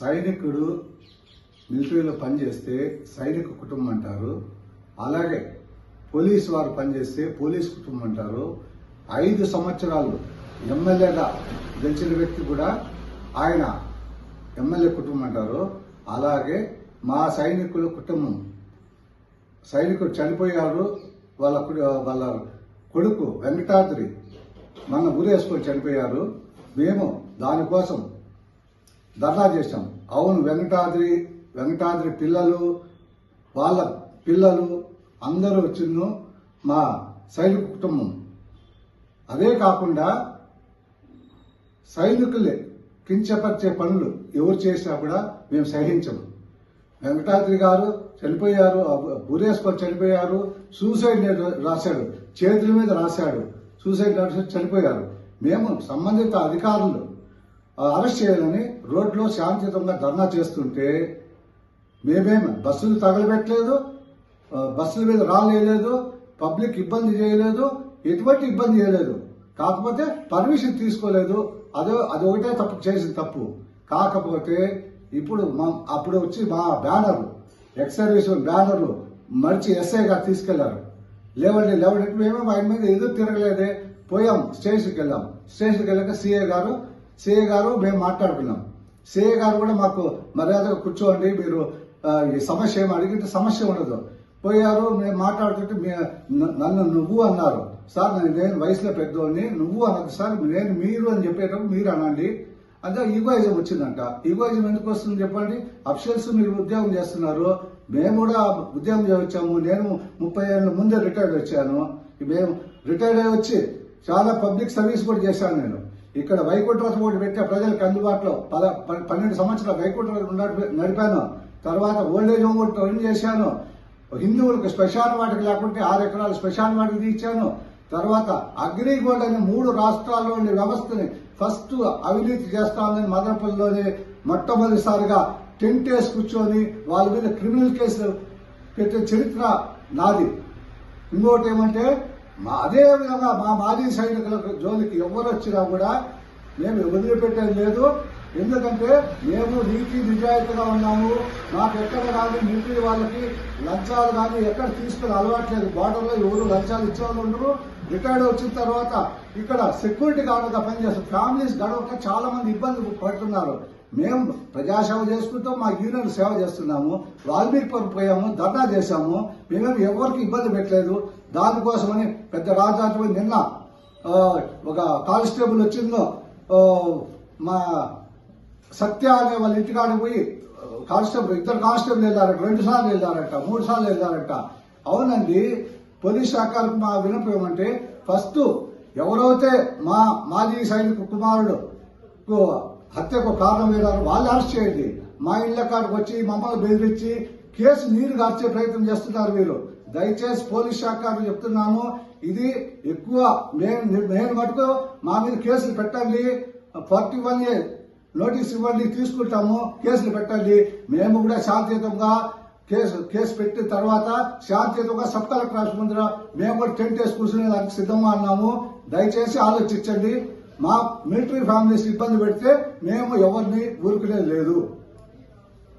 సైనికుడు మిలిటరీలో పనిచేస్తే సైనిక కుటుంబం అంటారు. అలాగే పోలీస్ వారు పనిచేస్తే పోలీస్ కుటుంబం అంటారు. ఐదు సంవత్సరాలు ఎమ్మెల్యేగా గెలిచిన వ్యక్తి కూడా ఆయన ఎమ్మెల్యే కుటుంబం అంటారు. అలాగే మా సైనికుల కుటుంబం. సైనికుడు చనిపోయారు. వాళ్ళ వాళ్ళ కొడుకు వెంకటాద్రి మన ఊరేసుకొని చనిపోయారు. మేము దానికోసం ధర్నా చేశాం. అవును వెంకటాద్రి వెంకటాద్రి పిల్లలు వాళ్ళ పిల్లలు అందరూ వచ్చిన మా సైనిక కుటుంబం. అదే కాకుండా సైనికులే కించపరిచే పనులు ఎవరు చేసినా కూడా మేము సహించము వెంకటాద్రి గారు చనిపోయారు భూరేశ్వర్ చనిపోయారు సూసైడ్ నోట్ రాశాడు చేతుల మీద రాశాడు సూసైడ్ రాసి చనిపోయారు. మేము సంబంధిత అధికారులు. అరెస్ట్ చేయాలని రోడ్లో శాంతియుతంగా ధర్నా చేస్తుంటే మేమేం బస్సులు తగలబెట్టలేదు బస్సుల మీద రాలేయలేదు పబ్లిక్ ఇబ్బంది చేయలేదు ఎటువంటి ఇబ్బంది చేయలేదు. కాకపోతే పర్మిషన్ తీసుకోలేదు. అదో అది ఒకటే తప్పు చేసిన తప్పు. కాకపోతే ఇప్పుడు మా అప్పుడు వచ్చి మా బ్యానర్ ఎక్స్ బ్యానర్లు బ్యానర్ మడిచి ఎస్ఐ గారు తీసుకెళ్ళారు. లేవండి లేవండి మేమేమో ఆయన మీద ఎదురు తిరగలేదే? పోయాం స్టేషన్కి వెళ్ళాం. స్టేషన్కి వెళ్ళాక సీఏ గారు సిఏ గారు మేము మాట్లాడుకున్నాం. సిఏ గారు కూడా మాకు మర్యాదగా కూర్చోండి మీరు ఈ సమస్య ఏమి అడిగితే సమస్య ఉండదు. పోయారు మేము మాట్లాడుతుంటే నన్ను నువ్వు అన్నారు. సార్ నేను నేను వయసులో పెద్దోని నువ్వు అన్నది సార్ నేను మీరు అని చెప్పేటప్పుడు మీరు అనండి. అంటే ఈగోయిజం వచ్చిందంట. ఈగోయిజం ఎందుకు వస్తుంది చెప్పండి? అఫిషియల్స్ మీరు ఉద్యోగం చేస్తున్నారు. మేము కూడా ఉద్యోగం చేయొచ్చాము నేను ముప్పై ఏళ్ళ ముందే రిటైర్డ్ వచ్చాను. మేము రిటైర్డ్ అయ్యి వచ్చి చాలా పబ్లిక్ సర్వీస్ కూడా చేశాను నేను. ఇక్కడ వైకుంఠరథ ఒకటి పెట్టే ప్రజలకు అందుబాటులో. పద ప- పన్నెండు సంవత్సరాలు వైకుంఠరథ నడిపి- నడిపాను. తర్వాత ఓల్డేజ్ హోమ్ ఒకటి రన్ చేశాను. హిందువులకు శ్మశాన వాటికి లేకుంటే ఆరు ఎకరాలు స్పెషాల్ వాటికి తీర్చాను. తర్వాత అగ్రిగోల్డ్ అనే మూడు రాష్ట్రాల్లో ఉండే వ్యవస్థని ఫస్ట్ అవినీతి చేస్తామని మదనపల్లిలోనే మొట్టమొదటిసారిగా టెంట్ వేసి కూర్చొని వాళ్ళ మీద క్రిమినల్ కేసులు పెట్టే చరిత్ర నాది. ఇంకోటి ఏమంటే మా అదే విధంగా మా మాజీ సైనికులకు జోలికి ఎవరు వచ్చినా కూడా మేము వదిలిపెట్టేది లేదు. ఎందుకంటే మేము నీతి నిజాయితీగా ఉన్నాము. మాకు ఎక్కడ కానీ మిలిటరీ వాళ్ళకి లంచాలు కానీ ఎక్కడ తీసుకుని అలవాట్లేదు. బార్డర్లో ఎవరు లంచాలు ఇచ్చే వాళ్ళు ఉండరు. రిటైర్డ్ వచ్చిన తర్వాత ఇక్కడ సెక్యూరిటీ గార్డుగా పనిచేస్తారు. ఫ్యామిలీస్ గడవక చాలా మంది ఇబ్బంది పడుతున్నారు. మేము ప్రజాసేవ చేసుకుంటూ మా యూనియన్ సేవ చేస్తున్నాము. వాల్మీకి పోయాము ధర్నా చేశాము. మేమేమి ఎవరికి ఇబ్బంది పెట్టలేదు. దానికోసమని పెద్ద రాజధాని నిన్న ఒక కానిస్టేబుల్ వచ్చిందో మా సత్య అనే వాళ్ళ ఇంటికాడ పోయి కానిస్టేబుల్ ఇద్దరు కానిస్టేబుల్ వెళ్ళారట రెండు సార్లు వెళ్ళారట మూడు సార్లు వెళ్ళారట. అవునండి పోలీస్ శాఖలకు మా వినపం ఏమంటే ఫస్ట్ ఎవరైతే మా మాజీ సైనిక కుమారుడు హత్యకు కారణం ఏదారు వాళ్ళు అరెస్ట్ చేయండి. మా ఇళ్ళ కాడికి వచ్చి మమ్మల్ని బెదిరించి కేసు నీరు గార్చే ప్రయత్నం చేస్తున్నారు మీరు. దయచేసి పోలీస్ శాఖ చెప్తున్నాము. ఇది ఎక్కువ నేను నేను మటుకు మా మీద కేసులు పెట్టండి. ఫార్టీ వన్ ఏ నోటీస్ ఇవ్వండి తీసుకుంటాము. కేసులు పెట్టండి. మేము కూడా శాంతియుతంగా కేసు కేసు పెట్టిన తర్వాత శాంతియుతంగా సబ్ కలెక్టర్ ఆఫీస్ ముందర మేము కూడా టెంట్ వేసి కూర్చునే దానికి సిద్ధంగా అన్నాము దయచేసి ఆలోచించండి. మా మిలిటరీ ఫ్యామిలీస్ ఇబ్బంది పెడితే మేము ఎవరిని ఊరుకునేది లేదు.